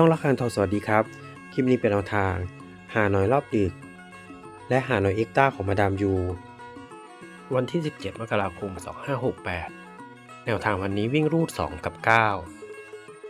ช่องละครทอสวัสดีครับ คลิปนี้เป็นแนวทาง หาหน่อยรอบดึก และหาหน่อยเอ็กต้าของมาดามยู วันที่ 17 มกราคม 2568 แนวทางวันนี้วิ่งรูด 2 กับ 9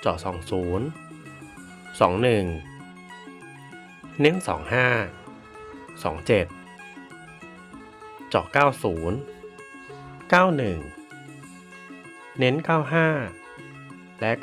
เจาะ 20 21 เน้น 25 27 เจาะ 90 91 เน้น 95 และ 97